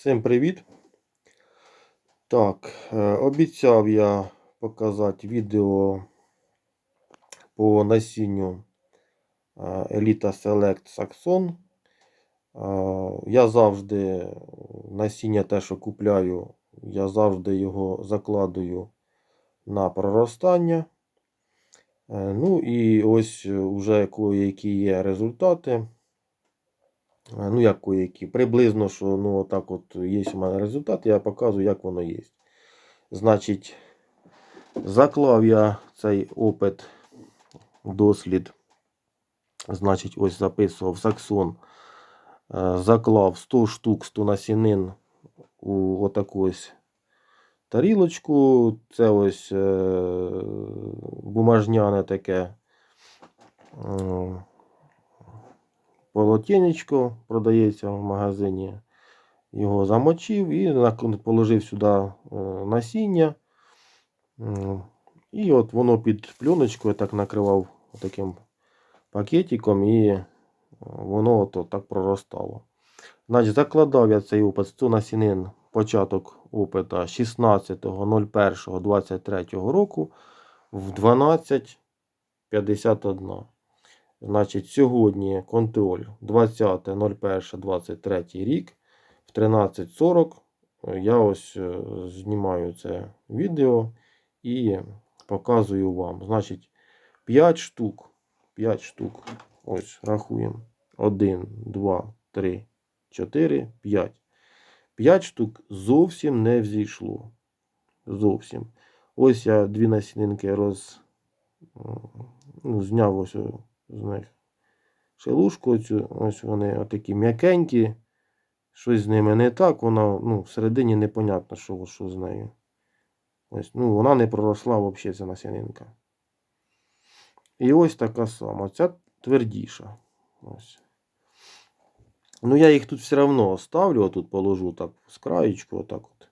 Всім привіт! Так, е, обіцяв я показати відео по насінню е, Elita Select Saxon. Е, Я завжди насіння те, що купляю, я завжди його закладую на проростання. Е, Ну і ось вже які є результати. Ну, як які? Приблизно, що ну, отак от є у мене результат, я показую, як воно є. Значить, заклав я цей опит, дослід. Значить, ось записував Саксон. Е, Заклав 100 штук 100 насінин у отаку ось тарілочку. Це ось е, бумажняне таке. Полотенечко продається в магазині. Його замочив і положив сюди е, насіння. І от воно під пленочкою так накривав таким пакетиком і е, воно от так проростало. Значить, закладав я цей опит 100 насінин, початок опита 16.01.23 року в 12.51. Значить, сьогодні контроль 20.01.23 рік в 13.40. Е, Я ось е, знімаю це відео і показую вам. Значить, 5 штук. 5 штук. Ось рахуємо. 1, 2, 3, 4, 5. 5 штук зовсім не взійшло. Зовсім. Ось я дві насінинки роз... ну, зняв ось о- з шелушку. Оцю. Ось вони отакі м'якенькі. Щось з ними не так. Вона ну, всередині непонятно, що, що з нею. Ось, ну, вона не проросла взагалі ця насінинка. І ось така сама. Ця твердіша. Ось. Ну, я їх тут все одно оставлю, отут положу так з краєчку, отак от.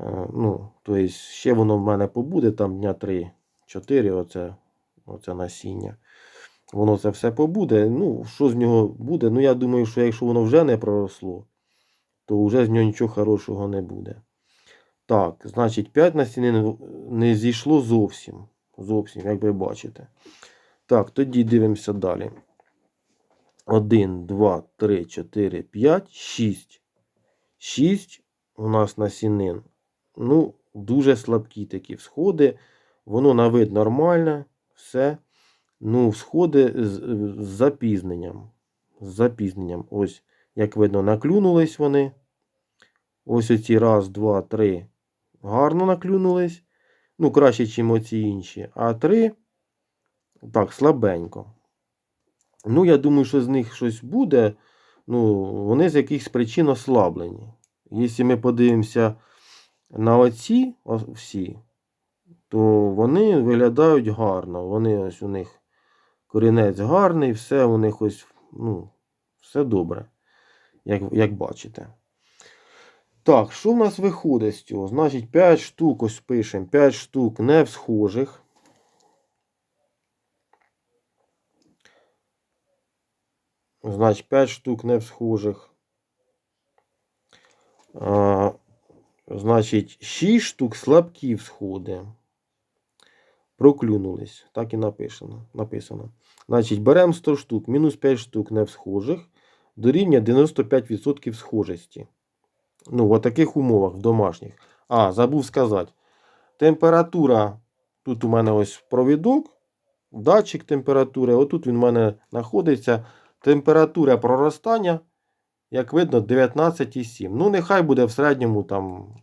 Е, ну, тобто, ще воно в мене побуде там дня 3-4, оце, оце насіння. Воно це все побуде. Ну, що з нього буде? Ну, я думаю, що якщо воно вже не проросло, то вже з нього нічого хорошого не буде. Так, значить, 5 насінин не зійшло зовсім. Зовсім, як ви бачите. Так, тоді дивимося далі. 1, 2, 3, 4, 5, 6. 6 у нас насінин. Ну, дуже слабкі такі всходи. Воно на вид нормальне, все. Ну, всходи з, з запізненням. З запізненням. Ось, як видно, наклюнулись вони. Ось оці раз, два, три. Гарно наклюнулись. Ну, краще, ніж оці інші. А три так, слабенько. Ну, я думаю, що з них щось буде. Ну, вони з якихось причин ослаблені. Якщо ми подивимося на оці всі, то вони виглядають гарно. Вони ось у них корінець гарний, все у них ось, ну, все добре, як, як бачите. Так, що в нас виходить з цього? Значить, 5 штук, ось пишемо, 5 штук не всхожих. Значить, 5 штук не всхожих. А, значить, 6 штук слабкі всходи. Проклюнулись. Так і написано. написано. Значить, беремо 100 штук, мінус 5 штук не всхожих. Дорівнює 95% схожості. Ну, в таких умовах, в домашніх. А, забув сказати. Температура. Тут у мене ось провідок, датчик температури. Отут він у мене знаходиться. Температура проростання, як видно, 19,7. Ну, нехай буде в середньому там.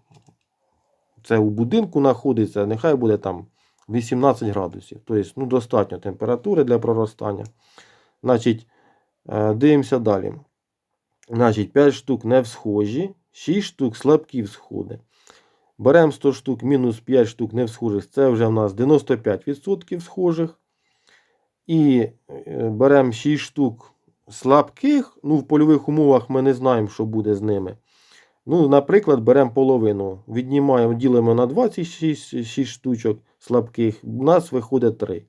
Це у будинку знаходиться, нехай буде там 18 градусів. Тобто, ну, достатньо температури для проростання. Значить, е, дивимося далі. Значить, 5 штук не всхожі, 6 штук слабкі всходи. Беремо 100 штук, мінус 5 штук не всхожих. Це вже в нас 95% схожих. І е, беремо 6 штук слабких. Ну, в польових умовах ми не знаємо, що буде з ними. Ну, наприклад, беремо половину, віднімаємо, ділимо на 26 6 штучок слабких, у нас виходить 3.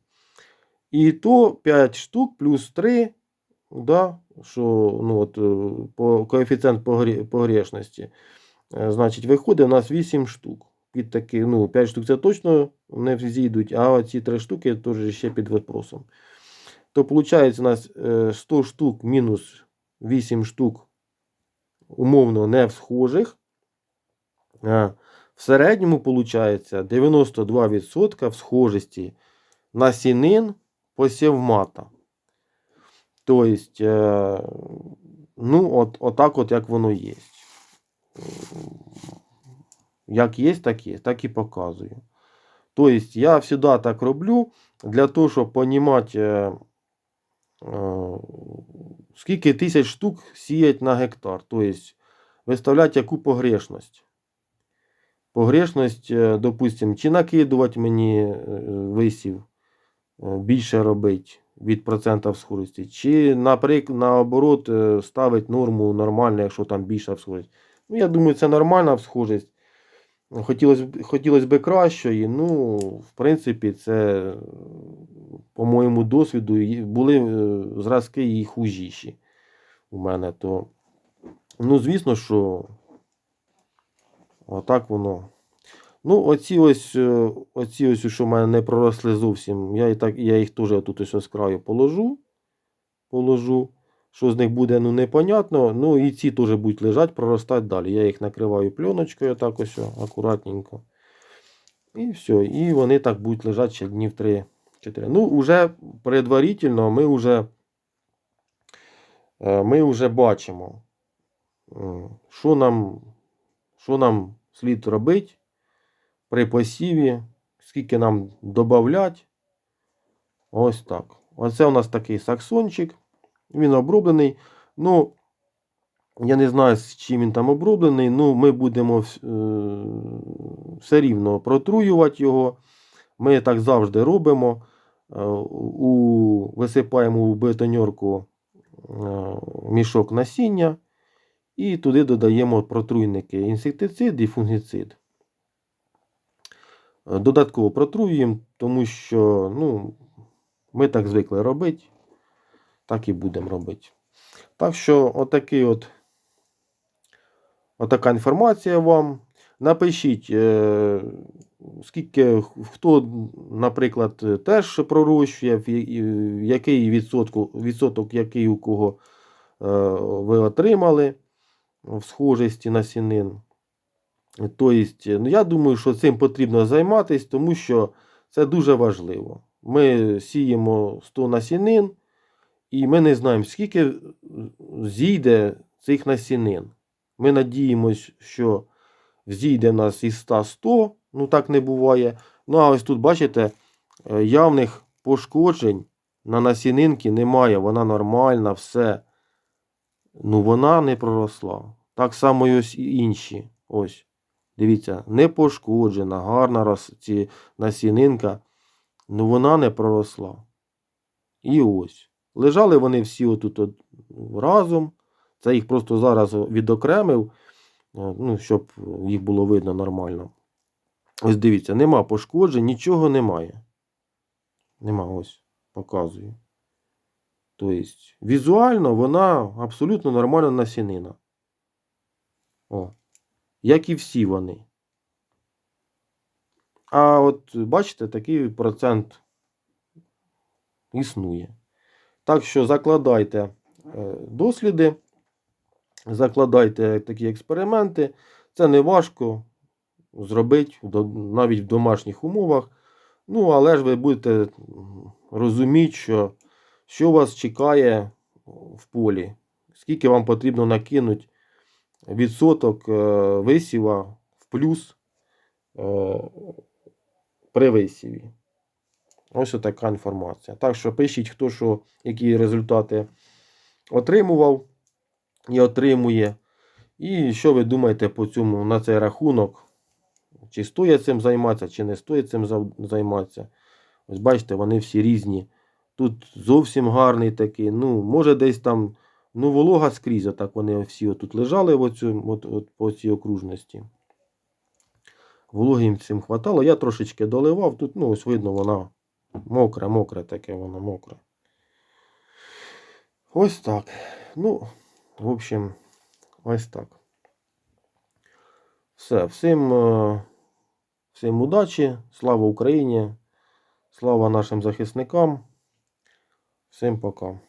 І то 5 штук плюс 3, да, що ну, от, е, по коефіцієнт погрі- погрешності. Е, Значить, виходить у нас 8 штук. Під таки, ну, 5 штук це точно не зійдуть, а ці 3 штуки теж ще під вопросом. То виходить, у нас е, 100 штук мінус 8 штук умовно не в схожих. Е, В середньому виходить 92% в схожості насінин посівмата. Тобто, е, ну, от, отак от як воно є. Як є, так є, так і показую. Тобто, я завжди так роблю для того, щоб розуміти, скільки тисяч штук сіять на гектар. Тобто, виставляти яку погрешність. Погрешність, е, допустим, чи накидувати мені е, висів е, більше робити від процента схожості, чи наприк- наоборот е, ставить норму нормально, якщо там більша схожість. Ну, я думаю, це нормальна схожість. Хотілося б, хотілося б кращої. Ну, в принципі, це, по моєму досвіду, були е, зразки і хужіші у мене. То, ну, звісно, що отак воно. Ну, оці ось, е, оці ось, що в мене не проросли зовсім, я, і так, я їх теж тут ось з краю положу. Положу. Що з них буде, ну непонятно. Ну і ці теж будуть лежати, проростати далі. Я їх накриваю пленочкою, так ось акуратненько. І все. І вони так будуть лежати ще днів 3-4. Ну, уже предварительно ми вже, е, ми вже бачимо, що нам, що нам слід робити при посіві, скільки нам додавати. Ось так. Оце у нас такий саксончик. Він оброблений. Ну, я не знаю, з чим він там оброблений. Ну, ми будемо е, все рівно протруювати його. Ми так завжди робимо. Е, У, висипаємо у бетоньорку е, мішок насіння і туди додаємо протруйники інсектицид і фунгіцид. Додатково протруюємо, тому що ну, ми так звикли робити, так і будемо робити. Так що, отакий от, отака інформація вам. Напишіть, е, скільки хто, наприклад, теж пророщує, який відсотку, відсоток, який у кого е, ви отримали в схожості насінин. Тобто, ну, я думаю, що цим потрібно займатися, тому що це дуже важливо. Ми сіємо 100 насінин, і ми не знаємо, скільки зійде цих насінин. Ми надіємось, що зійде нас із 100 100, ну так не буває. Ну, а ось тут, бачите, е, явних пошкоджень на насінинки немає, вона нормальна, все. Ну, вона не проросла. Так само і ось інші. Ось. Дивіться, не пошкоджена, гарна рос... ці насінинка. Ну вона не проросла. І ось. Лежали вони всі отут от разом. Це їх просто зараз відокремив, е, ну, щоб їх було видно нормально. Ось дивіться, нема пошкоджень, нічого немає. Нема, ось, показую. Тобто, візуально вона абсолютно нормальна насінина. О, як і всі вони. А от бачите, такий процент існує. Так що закладайте е, досліди, закладайте такі експерименти. Це не важко зробити навіть в домашніх умовах. Ну, але ж ви будете розуміти, що, що вас чекає в полі, скільки вам потрібно накинути відсоток е, висіва в плюс е, при висіві. Ось така інформація. Так що пишіть, хто що, які результати отримував і отримує. І що ви думаєте по цьому на цей рахунок? Чи стоїть цим займатися, чи не стоїть цим займатися. Ось бачите, вони всі різні. Тут зовсім гарний такий. Ну, може десь там, ну, волога скрізь, отак вони всі отут лежали в оцю, от, от, по цій окружності. Вологи цим хватало. Я трошечки доливав. Тут, ну, ось видно, вона мокра, мокре таке, воно мокре. Ось так. Ну, в общем, ось так. Все. Всім, е, всім удачі. Слава Україні. Слава нашим захисникам. Всім пока.